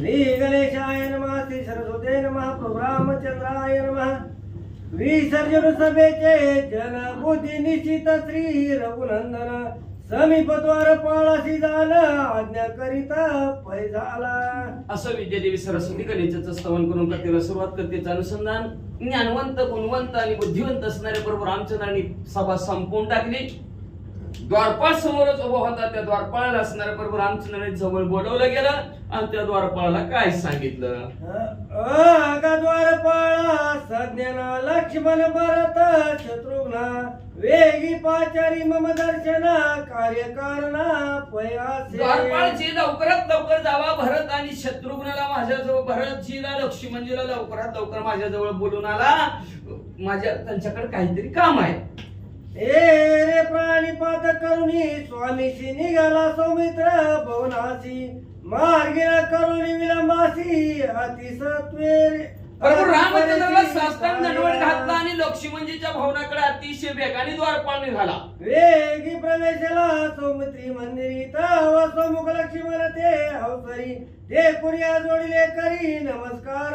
श्री गणेशाय नमः श्री सरस्वते नमः प्रभु रामचंद्राय नमः। विसर्जन सभेचे जन बुद्धी निश्चित श्री रघुनंदन समीप द्वार पाळाशी झालं आज्ञा करिता पै झाला। असं विद्यादेवी सरस्वती गणेशाचं स्तवन करून कथेला सुरुवात करतेचं अनुसंधान ज्ञानवंत गुणवंत आणि बुद्धिवंत असणारे प्रभू रामचंद्रांनी सभा संपवून टाकली. द्वारपाळ समोरच उभा होता. त्या द्वारपाळाला असणाऱ्या प्रभू रामचंद्रांनी जवळ बोलवलं गेलं. आणि त्या द्वारपाळाला काय सांगितलं? अगा द्वार पाळा सज्ञना लक्ष्मण भरत शत्रुघ्ना वेगी पाचारी मम दर्शना कार्यकारणा पयासे लवकरात लवकर जावा भरत आणि शत्रुघ्नाला माझ्याजवळ भरतजीला लक्ष्मणजीला लवकरात लवकर माझ्याजवळ बोलून आला. माझ्या त्यांच्याकडे काहीतरी काम आहे. रे रे प्राणीपात करुणी स्वामीशी निघाला सौमित्र भवनाशी मार्गिरा करुणी विलंबासी अतिसत्वे रे- प्रभू रामचंद्राला साष्टांग दंडवत घातला आणि लक्ष्मणजीच्या भवनाकडे अतिशय वेगाने द्वारपाळ निघाला. वेगी प्रवेशला सौमित्री मंदिरी तव समुख लक्ष्मण ते अवसरी ते कुर्या जोडिले करी नमस्कार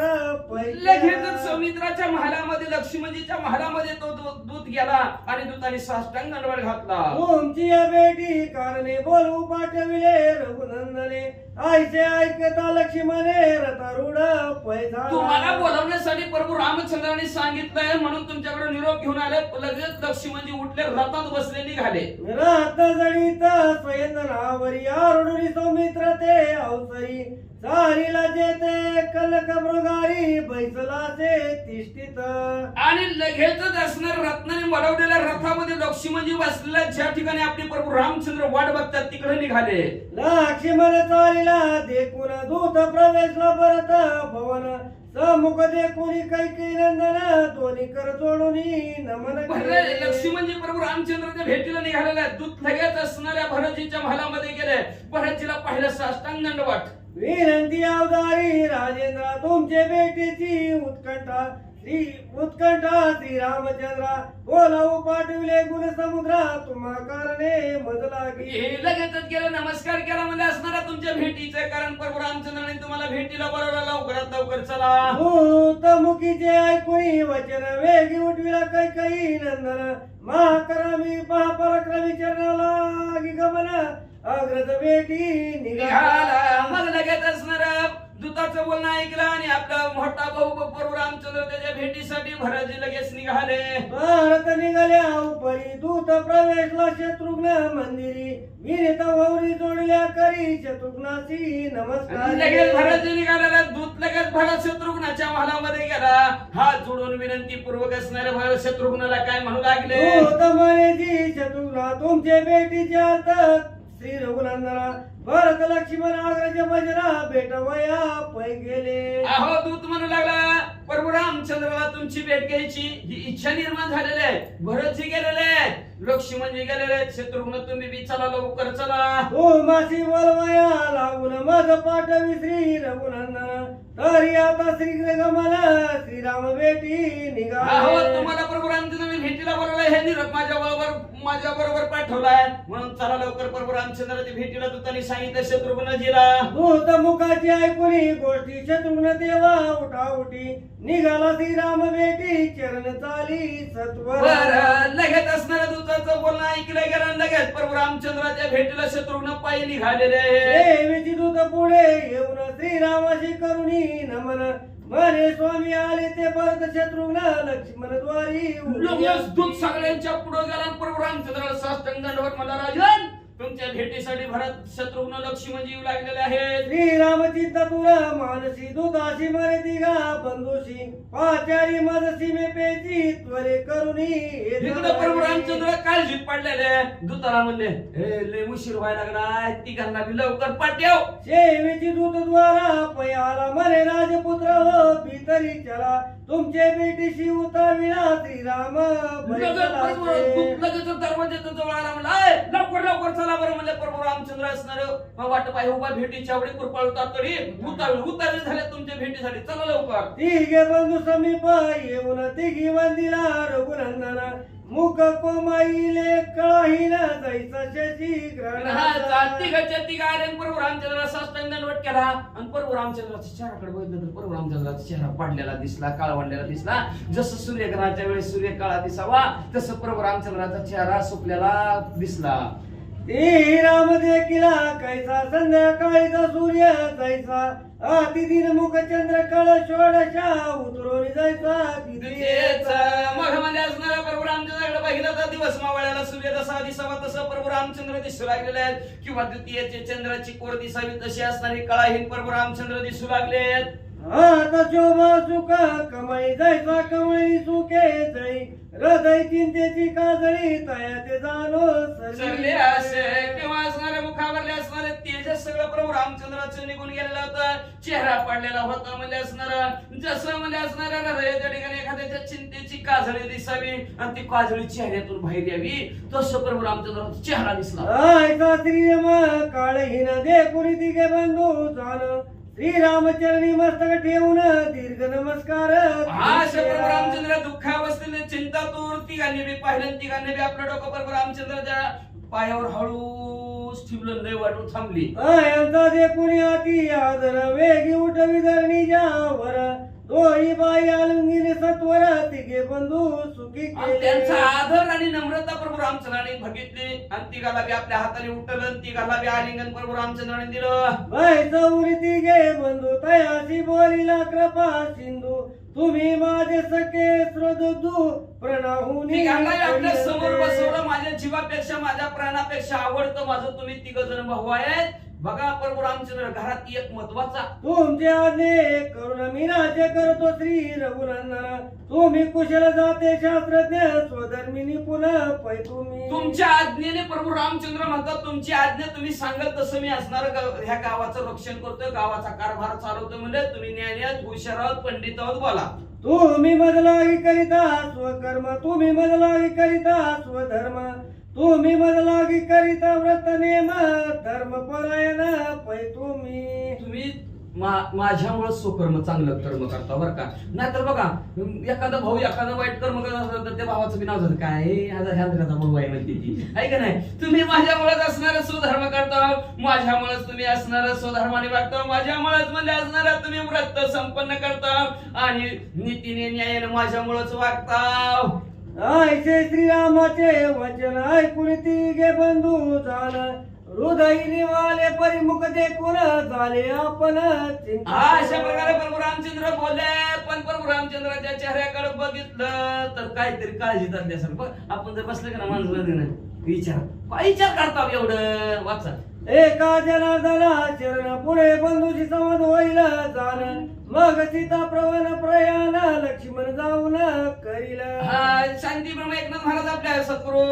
लगेचच सौमित्राच्या महालामध्ये लक्ष्मणजीच्या महालामध्ये तो दू- दूत गेला आणि दूताने साष्टांग दंडवत घातला. तुमची या बेटी कारणे बोलू पाठविले रघुनंदने. ऐसे ऐकता लक्ष्मणे रथारूढ पैसा तुम्हाला बोलवण्यासाठी प्रभू रामचंद्रांनी सांगितलंय म्हणून तुमच्याकडे निरोप घेऊन आले. लगेच लक्ष्मणजी उठले रथात बसले निघाले रात जडित स्वयंदनावरी आरुणी सौमित्र ते अवसरी. चारीला जेते कलक मृगारी बैसलाचे तिष्ठित. आणि लगेचच असणार रत्नाने मडवलेल्या रथामध्ये लक्ष्मणजी बसलेल्या ज्या ठिकाणी आपले प्रभू रामचंद्र वाट बघतात तिकडे निघाले. लक्ष्मण चालीला देखून दूत प्रवेशला परत भवन समुख देखून कैकी नंदन दोन्ही कर जोडून नमन भरत केले. लक्ष्मणजी प्रभू रामचंद्राच्या भेटीला निघालेले आहेत. दूत लगेच असणाऱ्या भरतजीच्या महालामध्ये गेले भरतजीला पाहिलं साष्टांग दंडवट विनंती अवतारी राजेंद्र तुमचे बेटीची उत्कंठा श्री उत्कंठा श्री रामचंद्रा बोलावू पाठविले गुण समुद्रा तुम्हा कारणे मज लागी हे लगेचच गेलं नमस्कार केला म्हणजे असणारा तुमच्या भेटीचं कारण प्रभू रामचंद्राने तुम्हाला भेटीला बोलवलं लवकरात लवकर चला. भूत मुखीचे ऐकुनी वचन वेगी उठविला कैकई नंदन महाकरमी महापराक्रमी चरणाला गमन अग्रज निघाला. निघाला मग लगेच असणार दूताचं बोलणं ऐकलं आणि आपला मोठा भाऊ प्रभू रामचंद्र त्याच्या भेटीसाठी भरतजी लगेच निघाले. भारत निघाल्या उपरी दूत प्रवेशला शत्रुघ्न मंदिरी. विनित वौरी जोडल्या करी शत्रुघ्नासी नमस्कार. लगेच भरतजी निघालेला दूत लगेच भरत शत्रुघ्नाच्या महालामध्ये गेला. हात जोडून विनंती पूर्वक असणारे भरत शत्रुघ्नाला काय म्हणू लागले? दूत मनेची शत्रुघ्ना तुमचे अर्थ श्री रघुनंदना भरत लक्ष्मण अग्रज बजरा बेटवया पै गेले. अहो दूत म्हणू लागला प्रभू रामचंद्राला तुमची भेट घ्यायची. ही इच्छा निर्माण झालेली आहे. भरतजी गेलेले आहेत. लक्ष्मणजी गेलेले आहेत. शत्रुघ्न तुम्ही बी चला लवकर चला. हो मासी वलवया लागून मज पाठवी श्री रघुनंदन. तरी आता श्री गमन श्रीराम बेटी अहो निघाले तुम्हाला प्रभू रामचंद्राने भेटीला बोलवलंय हे निरोप माझ्या बरोबर माझ्या बरोबर पाठवलाय. म्हणून चला लवकर प्रभू रामचंद्राच्या भेटीला दूतांनी सांगितलं शत्रुघ्नजीला. दूत मुखाची ऐकुनी गोष्टी शत्रुघ्न देवा उठा उठी निघाला श्रीराम बेटी चरण चाली सत्वर. लगेच असणाऱ्या दूताचं बोलणं ऐकलं गेलं लगेच प्रभू रामचंद्राच्या भेटीला शत्रुघ्न पायी निघालेले देवीची दूत पुढे येऊन श्रीरामाशी करुणी. नमन. म्हणे स्वामी आले ते भरत शत्रुघ्न लक्ष्मण द्वारी लगेच दूत सगळ्यांच्या पुढे गेला प्रभू रामचंद्राला साष्टांग दंडवत मला राजन तुमच्या भेटीसाठी भरत शत्रुघ्न लक्ष्मण येऊ लागलेले आहेत. श्रीरामचित्त तुर मानसी दुधाशी मरे दिगा बंधुशी पाचारी मदसी मे पेची त्वरे करुणी इकडे प्रभू रामचंद्र काळजीत पडलेले दूताला म्हणले हे लय उशीर व्हायला लागलाय तिघांना बी लवकर पाठव. शेवीची दूत द्वारा पयाला मरे राजपुत्र हो भीतरी चला. तुमचे बेटीशी उताविला श्रीराम लगेच प्रभू दूत लगेच दरवाजाच्या जवळ आला म्हणला "ए, लवकर लवकर चला बरं म्हणले प्रभू रामचंद्र असणार मग वाट पाय उभा भेटीच्या आवडी कृपाळू तरी. उतावळी उतावळी झाले तुमच्या भेटीसाठी. चला लवकर. तिघे बंधू समीप येऊन तिघी वंदिला रघुनंदना मुख कोमाईले कळाही न जायचा शशी ग्रहणाचा तिघच्या प्रभू रामचंद्राला साष्टांग केला. आणि प्रभू रामचंद्राच्या चेहऱ्याकडे बघितलं तर प्रभू रामचंद्राचा चेहरा पाडलेला दिसला काळवंडलेला दिसला. जसं सूर्यग्रहाच्या वेळेस सूर्य काळा दिसावा तसं प्रभू रामचंद्राचा चेहरा सुकलेला दिसला. ते राम देखिला कैसा संध्याकाळीचा सूर्य जायचा. अतिथीन मुख चंद्र कळ षोडशा उतरून जायचा प्रभू रामचंद्राकडे पाहिलं तर दिवस मावळ्याला सूर्य जसा दिसावा तसं प्रभू रामचंद्र दिसू लागलेले आहेत. किंवा द्वितीयेचे चंद्राची कोर दिसावी तशी असणारी कळाहीन प्रभू रामचंद्र दिसू लागलेत आता शोभा सुख कमाई जायचा कमाई सुखे जळी हृदय चिंतेची काजळी तया ते जाणो सरले असे किंवा असणाऱ्या मुखावरले असणारे तेजस सगळं प्रभू रामचंद्राचं निघून गेलेलं होतं. चेहरा पडलेला होता म्हणजे असणार. जसं म्हणजे असणाऱ्या हृदयाच्या ठिकाणी एखाद्याच्या चिंतेची काजळी दिसावी आणि ती काजळी चेहऱ्यातून बाहेर यावी. तसं प्रभू रामचंद्राचा चेहरा दिसला. ऐसा श्रीरम काळहीन दे पुरी तिघे बंधू जाण. श्रीरामचरणी मस्तक ठेवून दीर्घ नमस्कार. हा प्रभू रामचंद्र दूर तिघांनी बी पाहिलं तिघांनी बी आपलं डोकं बरोबर रामचंद्र त्या पायावर हळूच ठिबलं लय वाटून थांबली. यांचा दे कुणी अति आदर वेगी उठवी धरणीच्या जावर दोही बाई आलंगिनी सत्वर तिघे बंधू आणि त्यांचा आदर आणि नम्रता प्रभू रामचंद्राने बघितली. आणि तिघाला बी आपल्या हाताने उठलं तिघाला बी आलिंगन प्रभू रामचंद्राने दिलं. चौरी तिघे बंधू तयाशी बोलिला कृपा सिंधू. तुम्ही माझे सखे श्रोधू प्रणहुनी आपल्यासमोर बसवलं माझ्या जीवापेक्षा माझ्या प्राणापेक्षा आवडतं माझं. तुम्ही तिघ जण भाऊ आहेत. बघा प्रभू रामचंद्र घरात एक महत्त्वाचा तुमचे आज्ञे करुण मी राज्य करतो श्री रघुनंदन. तुम्ही कुशल जाते शास्त्रज्ञ स्वधर्मी निपुण पै तुम्ही. तुमच्या आज्ञेने प्रभू रामचंद्र म्हणतात तुमची आज्ञा तुम्ही सांगाल तसं मी असणार ह्या गावाचं रक्षण करतोय गावाचा कारभार चालवतोय म्हणजे तुम्ही ज्ञानी आहात हुशार आहात पंडित आहोत बोला. तुम्ही मजलागी करिता स्वकर्म तुम्ही मजलागी करिता स्वधर्म. तुम्ही मजलागी करिता व्रत नेम धर्म परायण पै तुम्ही. तुम्ही मा- माझ्यामुळं सुकर्म चांगलं कर्म करता बरं का? नाहीतर बघा एखादा भाऊ एखादा वाईट कर्म करत असेल तर त्या भावाचं बी नाव झालं. काय? ह्या ह्या घराचा भाऊ आहे म्हणते ती. आहे का नाही? तुम्ही माझ्यामुळेच असणार सुधर्म करता. माझ्यामुळेच तुम्ही असणार स्वधर्माने वागता. माझ्यामुळेच म्हणजे असणार तुम्ही व्रत संपन्न करता. आणि नीतीने न्यायाने माझ्यामुळेच वागता. ऐसे श्रीरामाचे वचन ऐकून तिघे बंधू झालं. हृदय निवाले परिमुख देखून झाले आपण हा अशा प्रकारे प्रभू रामचंद्र बोलले. पण प्रभू रामचंद्राच्या चेहऱ्याकडे बघितलं तर काहीतरी काळजी असल्यासारखं बघ, आपण जर बसलं का ना माणूस विचार. काय विचार करता एवढं. वाचा. एका जनार्दना चरण पुढे बंधूची संवाद होईल जाण. मग सीता प्रवण प्रयाण लक्ष्मण जाऊन करील. शांती ब्रह्म एकनाथ महाराज आपल्या सद्गुरु.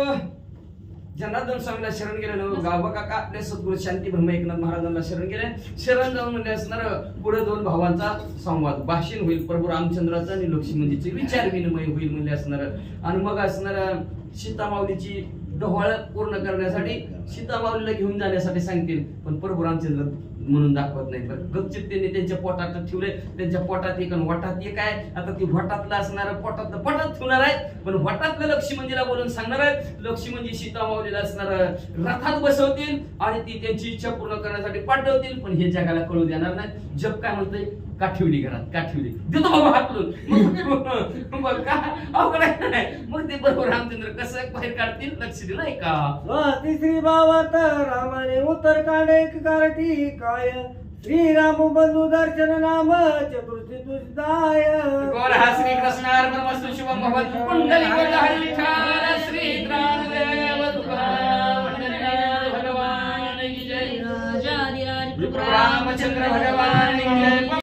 जनार्दन स्वामीला शरण गेलेलो गाव काका आपले सद्गुरु शांती ब्रह्म एकनाथ महाराजांना शरण गेले. शरण जाऊन म्हणजे असणार पुढे दोन भावांचा संवाद. भाषण होईल प्रभू रामचंद्राचा आणि लक्ष्मणजीचे. विचार विनिमय होईल म्हणजे असणार. आणि मग असणार सीतामाऊलीची डोहाळ पूर्ण करण्यासाठी सीतामाऊलीला घेऊन जाण्यासाठी सांगतील. पण प्रभू रामचंद्र म्हणून दाखवत नाही. पण गपचिप त्यांनी त्यांच्या पोटात ठेवले त्यांच्या पोटात एक आणि वटात एक आहे. आता ती वटातलं असणार पोटातलं पटात ठेवणार आहे. पण वटातलं लक्ष्मणजीला बोलून सांगणार आहे लक्ष्मणजी सीतामाऊलीला असणार रथात बसवतील आणि ती त्यांची इच्छा पूर्ण करण्यासाठी पाठवतील. पण हे जगाला कळू देणार नाही. जग काय म्हणतोय? का ठेवली घरात का ठेवली देतो बाबा हाकलून मग का? अवघड नाही मग ते बरोबर रामचंद्र कसं बाहेर काढतील? लक्ष दिलं आहे का? तिसरी बावात रामाने उत्तर काढे कारटी काय? श्रीराम बंधू दर्शन नाम चतुर्थी हा श्री कृष्ण भवतु हरी विठ्ठल श्री तुकाराम पंढरीनाथ भगवान की जय. राजाधिराज रामचंद्र भगवान